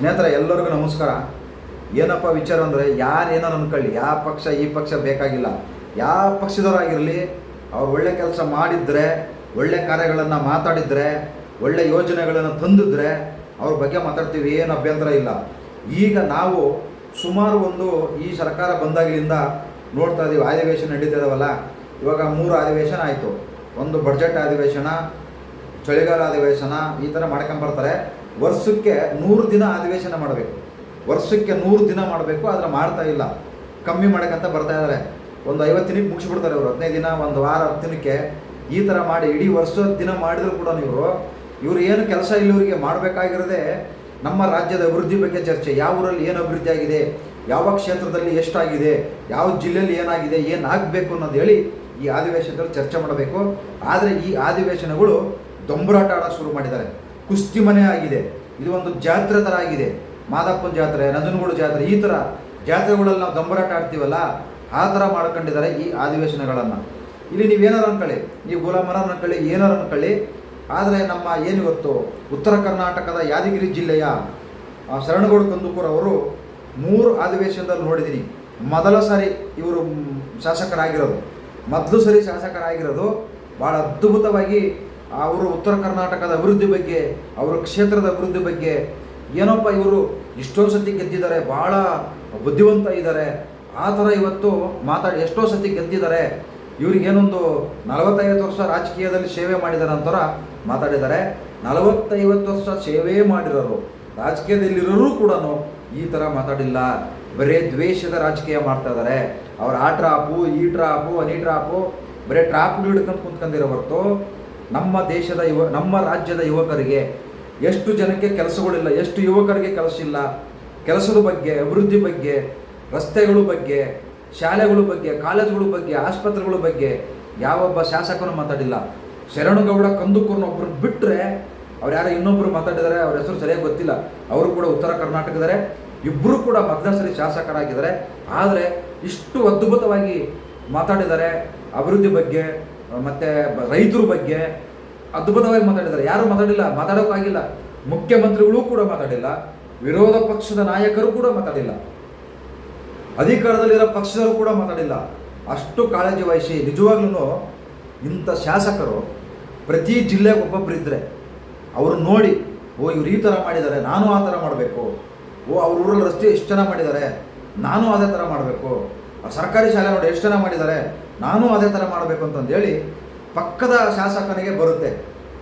ಸ್ನೇಹಿತರೆ, ಎಲ್ಲರಿಗೂ ನಮಸ್ಕಾರ. ಏನಪ್ಪ ವಿಚಾರ ಅಂದರೆ, ಯಾರೇನೋ ಅನ್ಕೊಳ್ಳಿ ಯಾವ ಪಕ್ಷ, ಈ ಪಕ್ಷ ಬೇಕಾಗಿಲ್ಲ. ಯಾವ ಪಕ್ಷದವರಾಗಿರಲಿ, ಅವ್ರು ಒಳ್ಳೆ ಕೆಲಸ ಮಾಡಿದರೆ, ಒಳ್ಳೆ ಕಾರ್ಯಗಳನ್ನು ಮಾತಾಡಿದರೆ, ಒಳ್ಳೆ ಯೋಜನೆಗಳನ್ನು ತಂದಿದ್ರೆ, ಅವ್ರ ಬಗ್ಗೆ ಮಾತಾಡ್ತೀವಿ, ಏನು ಅಭ್ಯಂತರ ಇಲ್ಲ. ಈಗ ನಾವು ಸುಮಾರು ಒಂದು ಈ ಸರ್ಕಾರ ಬಂದಾಗಲಿಂದ ನೋಡ್ತಾ ಇದ್ದೀವಿ ಅಧಿವೇಶನ ನಡೀತಾ ಇದಾವಲ್ಲ, ಇವಾಗ ಮೂರು ಅಧಿವೇಶನ ಆಯಿತು. ಒಂದು ಬಡ್ಜೆಟ್ ಅಧಿವೇಶನ, ಚಳಿಗಾಲ ಅಧಿವೇಶನ, ಈ ಥರ ಮಾಡ್ಕೊಂಬರ್ತಾರೆ ವರ್ಷಕ್ಕೆ ನೂರು ದಿನ ಅಧಿವೇಶನ ಮಾಡಬೇಕು. ವರ್ಷಕ್ಕೆ ನೂರು ದಿನ ಮಾಡಬೇಕು, ಆದರೆ ಮಾಡ್ತಾ ಇಲ್ಲ. ಕಮ್ಮಿ ಮಾಡೋಕ್ಕಂತ ಬರ್ತಾ ಇದ್ದಾರೆ ಒಂದು ಐವತ್ತು ದಿನಕ್ಕೆ ಮುಗಿಸ್ಬಿಡ್ತಾರೆ ಅವರು. ಹದಿನೈದು ದಿನ, ಒಂದು ವಾರ, ಹತ್ತು ದಿನಕ್ಕೆ ಈ ಥರ ಮಾಡಿ, ಇಡೀ ವರ್ಷದ ದಿನ ಮಾಡಿದ್ರು ಕೂಡ ನೀವು ಇವರು ಏನು ಕೆಲಸ ಇಲ್ಲ ಇವರಿಗೆ ಮಾಡಬೇಕಾಗಿರೋದೇ ನಮ್ಮ ರಾಜ್ಯದ ಅಭಿವೃದ್ಧಿ ಬಗ್ಗೆ ಚರ್ಚೆ. ಯಾವ ಊರಲ್ಲಿ ಏನು ಅಭಿವೃದ್ಧಿ ಆಗಿದೆ, ಯಾವ ಕ್ಷೇತ್ರದಲ್ಲಿ ಎಷ್ಟಾಗಿದೆ, ಯಾವ ಜಿಲ್ಲೆಯಲ್ಲಿ ಏನಾಗಿದೆ ಏನಾಗಬೇಕು ಅನ್ನೋದು ಹೇಳಿ ಈ ಅಧಿವೇಶನದಲ್ಲಿ ಚರ್ಚೆ ಮಾಡಬೇಕು. ಆದರೆ ಈ ಅಧಿವೇಶನಗಳು ದೊಂಬರಾಟ ಆಡೋಕ್ಕೆ ಶುರು ಮಾಡಿದ್ದಾರೆ. ಕುಸ್ತಿ ಮನೆ ಆಗಿದೆ. ಇದು ಒಂದು ಜಾತ್ರೆ ಥರ ಆಗಿದೆ. ಮಾದಪ್ಪನ ಜಾತ್ರೆ, ನಂಜನಗೂಡು ಜಾತ್ರೆ, ಈ ಥರ ಜಾತ್ರೆಗಳಲ್ಲಿ ನಾವು ಗಂಬರಾಟ ಆಡ್ತೀವಲ್ಲ, ಆ ಥರ ಮಾಡ್ಕೊಂಡಿದ್ದಾರೆ ಈ ಅಧಿವೇಶನಗಳನ್ನು ಇಲ್ಲಿ ನೀವೇನಾರು ಅನ್ಕೊಳ್ಳಿ ನೀವು ಗುಲಾಮರ ಅನ್ಕೊಳ್ಳಿ ಏನಾರು ಅನ್ಕೊಳ್ಳಿ. ಆದರೆ ನಮ್ಮ ಏನು ಗೊತ್ತು? ಉತ್ತರ ಕರ್ನಾಟಕದ ಯಾದಗಿರಿ ಜಿಲ್ಲೆಯ ಶರಣಗೌಡ ಕಂದುಕೂರ್ ಅವರು ಮೂರು ಅಧಿವೇಶನದಲ್ಲಿ ನೋಡಿದ್ದೀನಿ. ಮೊದಲ ಸಾರಿ ಇವರು ಶಾಸಕರಾಗಿರೋದು. ಮೊದಲು ಸರಿ ಶಾಸಕರಾಗಿರೋದು. ಭಾಳ ಅದ್ಭುತವಾಗಿ ಅವರು ಉತ್ತರ ಕರ್ನಾಟಕದ ಅಭಿವೃದ್ಧಿ ಬಗ್ಗೆ, ಅವರ ಕ್ಷೇತ್ರದ ಅಭಿವೃದ್ಧಿ ಬಗ್ಗೆ ಏನಪ್ಪ ಇವರು ಇಷ್ಟೊಂದು ಸತಿ ಗೆದ್ದಿದ್ದಾರೆ ಭಾಳ ಬುದ್ಧಿವಂತ ಇದ್ದಾರೆ. ಆ ಥರ ಇವತ್ತು ಮಾತಾಡಿ ಎಷ್ಟೋ ಸತಿ ಗೆದ್ದಿದ್ದಾರೆ. ಇವ್ರಿಗೇನೊಂದು ನಲವತ್ತೈವತ್ತು ವರ್ಷ ರಾಜಕೀಯದಲ್ಲಿ ಸೇವೆ ಮಾಡಿದ್ದಾರೆ ಅಂತರ ಮಾತಾಡಿದ್ದಾರೆ. ನಲವತ್ತೈವತ್ತು ವರ್ಷ ಸೇವೆ ಮಾಡಿರೋರು, ರಾಜಕೀಯದಲ್ಲಿರೋರು ಕೂಡ ಈ ಥರ ಮಾತಾಡಿಲ್ಲ. ಬರೇ ದ್ವೇಷದ ರಾಜಕೀಯ ಮಾಡ್ತಾ ಇದ್ದಾರೆ. ಅವ್ರ ಆ ಟ್ರಾಪು, ಈ ಟ್ರಾಪು ಅನಿ ಟ್ರಾಪು, ಬರೀ ಟ್ರಾಪ್ ಹಿಡ್ಕೊಂಡು ಕುಂತ್ಕೊಂಡಿರೋ ಹೊರತು ನಮ್ಮ ದೇಶದ ಯುವ, ನಮ್ಮ ರಾಜ್ಯದ ಯುವಕರಿಗೆ ಎಷ್ಟು ಜನಕ್ಕೆ ಕೆಲಸಗಳಿಲ್ಲ, ಎಷ್ಟು ಯುವಕರಿಗೆ ಕೆಲಸ ಇಲ್ಲ ಕೆಲಸದ ಬಗ್ಗೆ, ಅಭಿವೃದ್ಧಿ ಬಗ್ಗೆ, ರಸ್ತೆಗಳ ಬಗ್ಗೆ, ಶಾಲೆಗಳ ಬಗ್ಗೆ, ಕಾಲೇಜುಗಳ ಬಗ್ಗೆ, ಆಸ್ಪತ್ರೆಗಳ ಬಗ್ಗೆ ಯಾವೊಬ್ಬ ಶಾಸಕನು ಮಾತಾಡಿಲ್ಲ. ಶರಣಗೌಡ ಕಂದುಕೂರ್ನ ಒಬ್ಬರು ಬಿಟ್ಟರೆ ಅವ್ರು ಯಾರೋ ಇನ್ನೊಬ್ಬರು ಮಾತಾಡಿದ್ದಾರೆ ಅವ್ರ ಹೆಸರು ಸರಿಯಾಗಿ ಗೊತ್ತಿಲ್ಲ. ಅವರು ಕೂಡ ಉತ್ತರ ಕರ್ನಾಟಕದರೆ ಇಬ್ಬರು ಕೂಡ ಮೊದಲ ಸರಿ ಶಾಸಕರಾಗಿದ್ದಾರೆ. ಆದರೆ ಇಷ್ಟು ಅದ್ಭುತವಾಗಿ ಮಾತಾಡಿದ್ದಾರೆ ಅಭಿವೃದ್ಧಿ ಬಗ್ಗೆ ಮತ್ತು ರೈತರ ಬಗ್ಗೆ ಅದ್ಭುತವಾಗಿ ಮಾತಾಡಿದ್ದಾರೆ. ಯಾರು ಮಾತಾಡಿಲ್ಲ, ಮಾತಾಡೋಕ್ಕಾಗಿಲ್ಲ. ಮುಖ್ಯಮಂತ್ರಿಗಳು ಕೂಡ ಮಾತಾಡಿಲ್ಲ. ವಿರೋಧ ಪಕ್ಷದ ನಾಯಕರು ಕೂಡ ಮಾತಾಡಿಲ್ಲ. ಅಧಿಕಾರದಲ್ಲಿರೋ ಪಕ್ಷದವರು ಕೂಡ ಮಾತಾಡಿಲ್ಲ. ಅಷ್ಟು ಕಾಳಜಿ ವಹಿಸಿ ನಿಜವಾಗ್ಲೂ ಇಂಥ ಶಾಸಕರು ಪ್ರತಿ ಜಿಲ್ಲೆಗೆ ಒಬ್ಬೊಬ್ಬರು ಇದ್ದರೆ ಅವರು ನೋಡಿ, ಓ, ಇವ್ರು ಈ ಥರ ಮಾಡಿದ್ದಾರೆ, ನಾನು ಆ ಥರ ಮಾಡಬೇಕು. ಓ, ಅವ್ರ ಊರಲ್ಲಿ ರಸ್ತೆ ಎಷ್ಟು ಜನ ಮಾಡಿದ್ದಾರೆ, ನಾನು ಅದೇ ಥರ ಮಾಡಬೇಕು. ಸರ್ಕಾರಿ ಶಾಲೆ ನೋಡಿ ಎಷ್ಟು ಜನ ಮಾಡಿದ್ದಾರೆ ನಾನು ಅದೇ ಥರ ಮಾಡಬೇಕು ಅಂತಂದೇಳಿ ಪಕ್ಕದ ಶಾಸಕನಿಗೆ ಬರುತ್ತೆ.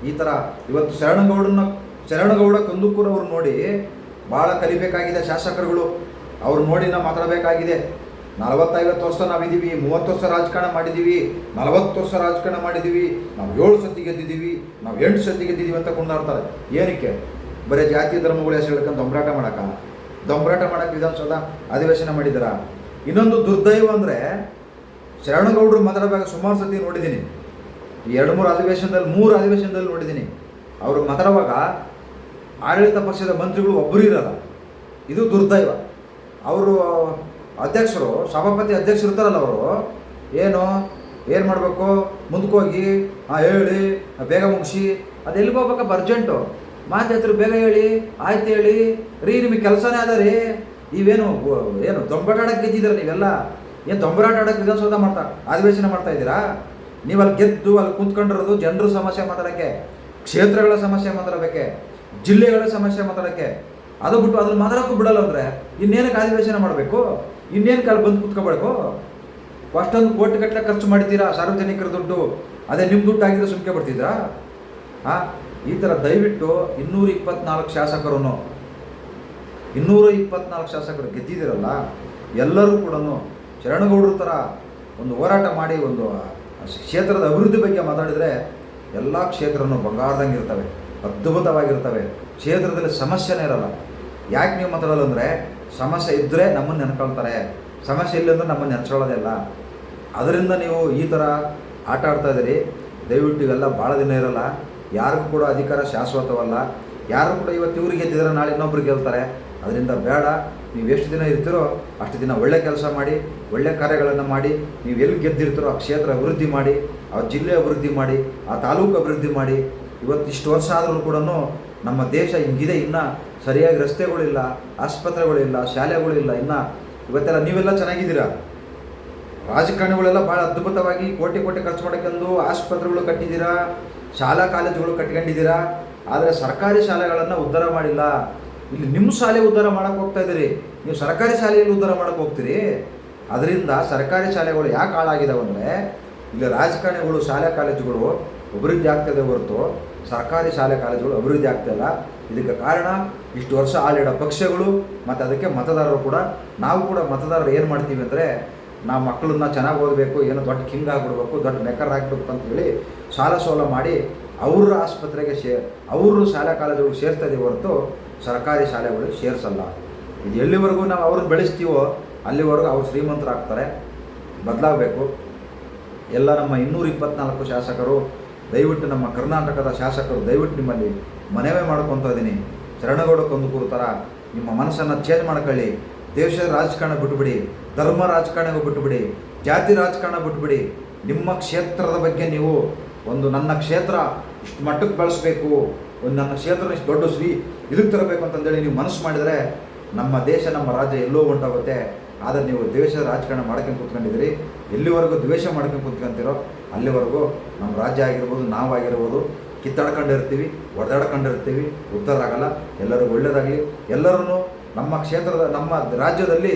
ಈ ಥರ ಇವತ್ತು ಶರಣಗೌಡನ ಶರಣಗೌಡ ಕಂದುಕೂರವ್ರು ನೋಡಿ ಭಾಳ ಕಲಿಬೇಕಾಗಿದೆ ಶಾಸಕರುಗಳು. ಅವ್ರು ನೋಡಿ ನಾವು ಮಾತಾಡಬೇಕಾಗಿದೆ ನಲವತ್ತೈವತ್ತು ವರ್ಷ ನಾವಿದ್ದೀವಿ, ಮೂವತ್ತು ವರ್ಷ ರಾಜಕಾರಣ ಮಾಡಿದ್ದೀವಿ, ನಲವತ್ತು ವರ್ಷ ರಾಜಕಾರಣ ಮಾಡಿದ್ದೀವಿ, ನಾವು ಏಳು ಸತಿ ಗೆದ್ದಿದ್ದೀವಿ, ನಾವು ಎಂಟು ಸತಿ ಗೆದ್ದಿದ್ದೀವಿ ಅಂತ ಕೊಂಡಾಡ್ತಾರೆ. ಏನಕ್ಕೆ? ಬರೀ ಜಾತಿ ಧರ್ಮಗಳು ಹೆಸರು ಹೇಳ್ಕೊಂಡು ದೊಂಬರಾಟ ಮಾಡೋಕ್ಕ? ದೊಂಬರಾಟ ಮಾಡೋಕ್ಕೆ ವಿಧಾನಸೌಧ ಅಧಿವೇಶನ ಮಾಡಿದಾರ? ಇನ್ನೊಂದು ದುರ್ದೈವ ಅಂದರೆ ಶರಣಗೌಡರು ಮಾತಾಡಬೇಕು ಸುಮಾರು ಸತಿ ನೋಡಿದ್ದೀನಿ. ಎರಡು ಮೂರು ಅಧಿವೇಶನದಲ್ಲಿ ಮೂರು ಅಧಿವೇಶನದಲ್ಲಿ ನೋಡಿದ್ದೀನಿ. ಅವರು ಮಾತಾಡುವಾಗ ಆಡಳಿತ ಪಕ್ಷದ ಮಂತ್ರಿಗಳು ಒಬ್ಬರು ಇರಲ್ಲ. ಇದು ದುರ್ದೈವ. ಅವರು ಅಧ್ಯಕ್ಷರು, ಸಭಾಪತಿ ಅಧ್ಯಕ್ಷರು ಇರ್ತಾರಲ್ಲ ಅವರು. ಏನು ಏನು ಮಾಡಬೇಕು? ಮುಂದಕ್ಕೋಗಿ ಹಾಂ ಹೇಳಿ ಬೇಗ ಮುಗಿಸಿ, ಅದು ಹೋಗ್ಬೇಕಪ್ಪ ಅರ್ಜೆಂಟು. ಮಾತಾಡ್ತಾರೆ ಬೇಗ ಹೇಳಿ, ಆಯ್ತು ಹೇಳಿ, ರೀ, ನಿಮಗೆ ಕೆಲಸನೇ ಅದ ರೀ. ಇವೇನು ಏನು ದೊಂಬಟಾಡಕ್ಕೆ ಗೆದ್ದಿದ್ದೀರ ನೀವೆಲ್ಲ? ಏನು ದೊಂಬರಾಟ ಆಡೋಕ್ಕೆ ವಿಧಾನಸೌಧ ಮಾಡ್ತಾ ಅಧಿವೇಶನ ಮಾಡ್ತಾ ಇದ್ದೀರಾ? ನೀವು ಅಲ್ಲಿ ಗೆದ್ದು ಅಲ್ಲಿ ಕೂತ್ಕೊಂಡಿರೋದು ಜನರ ಸಮಸ್ಯೆ ಮಾತಾಡೋಕ್ಕೆ, ಕ್ಷೇತ್ರಗಳ ಸಮಸ್ಯೆ ಮಾತಾಡೋಕ್ಕೆ ಜಿಲ್ಲೆಗಳ ಸಮಸ್ಯೆ ಮಾತಾಡೋಕ್ಕೆ. ಅದು ಬಿಟ್ಟು ಅದ್ರಲ್ಲಿ ಮಾತಾಡೋಕ್ಕೂ ಬಿಡಲ್ಲ ಅಂದರೆ ಇನ್ನೇನಕ್ಕೆ ಅಧಿವೇಶನ ಮಾಡಬೇಕು? ಇನ್ನೇನು ಕಾಲ ಬಂದು ಕುತ್ಕೋಬೇಕು? ಅಷ್ಟೊಂದು ಕೋಟಿ ಗಟ್ಟಲೆ ಖರ್ಚು ಮಾಡಿದ್ದೀರಾ ಸಾರ್ವಜನಿಕರ ದುಡ್ಡು? ಅದೇ ನಿಮ್ಮ ದುಡ್ಡು ಆಗಿದ್ರೆ ಸುಮ್ಕೆ ಬರ್ತಿದ್ರಾ ಹಾಂ ಈ ಥರ ದಯವಿಟ್ಟು ಇನ್ನೂರ ಇಪ್ಪತ್ನಾಲ್ಕು ಶಾಸಕರು ಇನ್ನೂರ ಇಪ್ಪತ್ನಾಲ್ಕು ಶಾಸಕರು ಗೆದ್ದಿದ್ದೀರಲ್ಲ, ಎಲ್ಲರೂ ಕೂಡ ಶರಣಗೌಡರ ಥರ ಒಂದು ಹೋರಾಟ ಮಾಡಿ ಒಂದು ಕ್ಷೇತ್ರದ ಅಭಿವೃದ್ಧಿ ಬಗ್ಗೆ ಮಾತಾಡಿದರೆ ಎಲ್ಲ ಕ್ಷೇತ್ರನೂ ಬಂಗಾರದಂಗೆ ಇರ್ತವೆ, ಅದ್ಭುತವಾಗಿರ್ತವೆ. ಕ್ಷೇತ್ರದಲ್ಲಿ ಸಮಸ್ಯೆನೇ ಇರಲ್ಲ. ಯಾಕೆ ನೀವು ಮಾತಾಡೋಲ್ಲ ಅಂದರೆ, ಸಮಸ್ಯೆ ಇದ್ದರೆ ನಮ್ಮನ್ನು ನೆನ್ಕೊಳ್ತಾರೆ. ಸಮಸ್ಯೆ ಇಲ್ಲ ಅಂದರೆ ನಮ್ಮನ್ನು ನೆನ್ಸ್ಕೊಳ್ಳೋದಿಲ್ಲ ಅದರಿಂದ ನೀವು ಈ ಥರ ಆಟ ಆಡ್ತಾ ಇದ್ದೀರಿ. ದಯವಿಟ್ಟು ಇವೆಲ್ಲ ಭಾಳ ದಿನ ಇರಲ್ಲ. ಯಾರಿಗೂ ಕೂಡ ಅಧಿಕಾರ ಶಾಶ್ವತವಲ್ಲ. ಯಾರು ಕೂಡ ಇವತ್ತು ಇವ್ರಿಗೆ ಗೆದ್ದಿದ್ರೆ ನಾಳೆ ಇನ್ನೊಬ್ರು ಗೆಲ್ತಾರೆ. ಅದರಿಂದ ಬೇಡ. ನೀವು ಎಷ್ಟು ದಿನ ಇರ್ತೀರೋ ಅಷ್ಟು ದಿನ ಒಳ್ಳೆ ಕೆಲಸ ಮಾಡಿ, ಒಳ್ಳೆ ಕಾರ್ಯಗಳನ್ನು ಮಾಡಿ, ನೀವು ಎಲ್ಲಿ ಗೆದ್ದಿರ್ತೀರೋ ಆ ಕ್ಷೇತ್ರ ಅಭಿವೃದ್ಧಿ ಮಾಡಿ, ಆ ಜಿಲ್ಲೆ ಅಭಿವೃದ್ಧಿ ಮಾಡಿ, ಆ ತಾಲೂಕು ಅಭಿವೃದ್ಧಿ ಮಾಡಿ, ಇವತ್ತಿಷ್ಟು ವರ್ಷ ಆದರೂ ಕೂಡ ನಮ್ಮ ದೇಶ ಹಿಂಗಿದೆ. ಇನ್ನು ಸರಿಯಾಗಿ ರಸ್ತೆಗಳಿಲ್ಲ ಆಸ್ಪತ್ರೆಗಳಿಲ್ಲ ಶಾಲೆಗಳಿಲ್ಲ ಇನ್ನು ಇವತ್ತೆಲ್ಲ ನೀವೆಲ್ಲ ಚೆನ್ನಾಗಿದ್ದೀರಾ? ರಾಜಕಾರಣಿಗಳೆಲ್ಲ ಭಾಳ ಅದ್ಭುತವಾಗಿ ಕೋಟಿ ಕೋಟಿ ಖರ್ಚು ಮಾಡ್ಕೊಂಡು ಆಸ್ಪತ್ರೆಗಳು ಕಟ್ಟಿದ್ದೀರಾ, ಶಾಲಾ ಕಾಲೇಜುಗಳು ಕಟ್ಕೊಂಡಿದ್ದೀರಾ, ಆದರೆ ಸರ್ಕಾರಿ ಶಾಲೆಗಳನ್ನು ಉದ್ಧಾರ ಮಾಡಿಲ್ಲ. ಇಲ್ಲಿ ನಿಮ್ಮ ಶಾಲೆ ಉದ್ಧಾರ ಮಾಡಕ್ಕೆ ಹೋಗ್ತಾ ಇದ್ದೀರಿ. ನೀವು ಸರ್ಕಾರಿ ಶಾಲೆಯಲ್ಲಿ ಉದ್ಧಾರ ಮಾಡಕ್ಕೆ ಹೋಗ್ತೀರಿ. ಅದರಿಂದ ಸರ್ಕಾರಿ ಶಾಲೆಗಳು ಯಾಕೆ ಹಾಳಾಗಿದಾವೆ ಅಂದರೆ, ಇಲ್ಲಿ ರಾಜಕಾರಣಿಗಳು, ಶಾಲೆ ಕಾಲೇಜುಗಳು ಅಭಿವೃದ್ಧಿ ಆಗ್ತದೆ ಹೊರತು ಸರ್ಕಾರಿ ಶಾಲೆ ಕಾಲೇಜುಗಳು ಅಭಿವೃದ್ಧಿ ಆಗ್ತಾಯಿಲ್ಲ ಇದಕ್ಕೆ ಕಾರಣ ಇಷ್ಟು ವರ್ಷ ಆಳಿಡೋ ಪಕ್ಷಗಳು ಮತ್ತು ಅದಕ್ಕೆ ಮತದಾರರು ಕೂಡ, ನಾವು ಕೂಡ ಮತದಾರರು ಏನು ಮಾಡ್ತೀವಿ ಅಂದರೆ, ನಾವು ಮಕ್ಕಳನ್ನ ಚೆನ್ನಾಗಿ ಓದಬೇಕು, ಏನೋ ದೊಡ್ಡ ಕಿಂಗ್ ಆಗಿಬಿಡ್ಬೇಕು, ದೊಡ್ಡ ಮೆಕರ್ ಆಗಬೇಕು ಅಂತೇಳಿ ಸಾಲ ಸೋಲ ಮಾಡಿ ಅವ್ರ ಆಸ್ಪತ್ರೆಗೆ ಸೇ ಅವರು ಶಾಲಾ ಕಾಲೇಜುಗಳು ಸೇರ್ತಾ ಹೊರತು ಸರ್ಕಾರಿ ಶಾಲೆಗಳಿಗೆ ಸೇರಿಸಲ್ಲ. ಇದು ಎಲ್ಲಿವರೆಗೂ ನಾವು ಅವ್ರನ್ನ ಬೆಳೆಸ್ತೀವೋ ಅಲ್ಲಿವರೆಗೂ ಅವ್ರು ಶ್ರೀಮಂತರಾಗ್ತಾರೆ. ಬದಲಾಗಬೇಕು. ಎಲ್ಲ ನಮ್ಮ ಇನ್ನೂರ ಇಪ್ಪತ್ನಾಲ್ಕು ಶಾಸಕರು, ದಯವಿಟ್ಟು ನಮ್ಮ ಕರ್ನಾಟಕದ ಶಾಸಕರು, ದಯವಿಟ್ಟು ನಿಮ್ಮಲ್ಲಿ ಮನವಿ ಮಾಡ್ಕೊತಾ ಇದ್ದೀನಿ ಶರಣಗೌಡ ಕೊಂದು ಥರ ನಿಮ್ಮ ಮನಸ್ಸನ್ನು ಚೇಂಜ್ ಮಾಡ್ಕೊಳ್ಳಿ. ದೇಶದ ರಾಜಕಾರಣ ಬಿಟ್ಬಿಡಿ. ಧರ್ಮ ರಾಜಕಾರಣಿಗೂ ಬಿಟ್ಬಿಡಿ. ಜಾತಿ ರಾಜಕಾರಣ ಬಿಟ್ಬಿಡಿ. ನಿಮ್ಮ ಕ್ಷೇತ್ರದ ಬಗ್ಗೆ ನೀವು ಒಂದು ನನ್ನ ಕ್ಷೇತ್ರ ಇಷ್ಟು ಮಟ್ಟಕ್ಕೆ ಬೆಳೆಸಬೇಕು. ಒಂದು ನನ್ನ ಕ್ಷೇತ್ರ ಇಷ್ಟು ದೊಡ್ಡ ಶ್ರೀ ಇದಕ್ಕೆ ತರಬೇಕು ಅಂತಂದೇಳಿ ನೀವು ಮನಸ್ಸು ಮಾಡಿದರೆ ನಮ್ಮ ದೇಶ, ನಮ್ಮ ರಾಜ್ಯ ಎಲ್ಲೋ ಉಂಟಾಗುತ್ತೆ. ಆದರೆ ನೀವು ದ್ವೇಷ ರಾಜಕಾರಣ ಮಾಡ್ಕೊಂಡು ಕೂತ್ಕೊಂಡಿದ್ದೀರಿ. ಎಲ್ಲಿವರೆಗೂ ದ್ವೇಷ ಮಾಡ್ಕೊಂಡು ಕೂತ್ಕೊಂತೀರೋ ಅಲ್ಲಿವರೆಗೂ ನಮ್ಮ ರಾಜ್ಯ ಆಗಿರ್ಬೋದು ನಾವಾಗಿರ್ಬೋದು ಕಿತ್ತಾಡ್ಕೊಂಡಿರ್ತೀವಿ ಒಡೆದಾಡ್ಕೊಂಡಿರ್ತೀವಿ ಉತ್ತರ ಆಗಲ್ಲ ಎಲ್ಲರಿಗೂ ಒಳ್ಳೆಯದಾಗಲಿ ಎಲ್ಲರೂ ನಮ್ಮ ಕ್ಷೇತ್ರದ, ನಮ್ಮ ರಾಜ್ಯದಲ್ಲಿ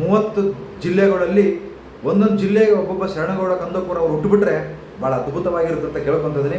ಮೂವತ್ತು ಜಿಲ್ಲೆಗಳಲ್ಲಿ ಒಂದೊಂದು ಜಿಲ್ಲೆಗೆ ಒಬ್ಬೊಬ್ಬ ಶರಣಗೌಡ ಕಂದಪುರ ಅವ್ರು ಹುಟ್ಟುಬಿಟ್ರೆ ಭಾಳ ಅದ್ಭುತವಾಗಿರುತ್ತೆ ಅಂತ ಕೇಳ್ಕೊತಿದ್ದೀನಿ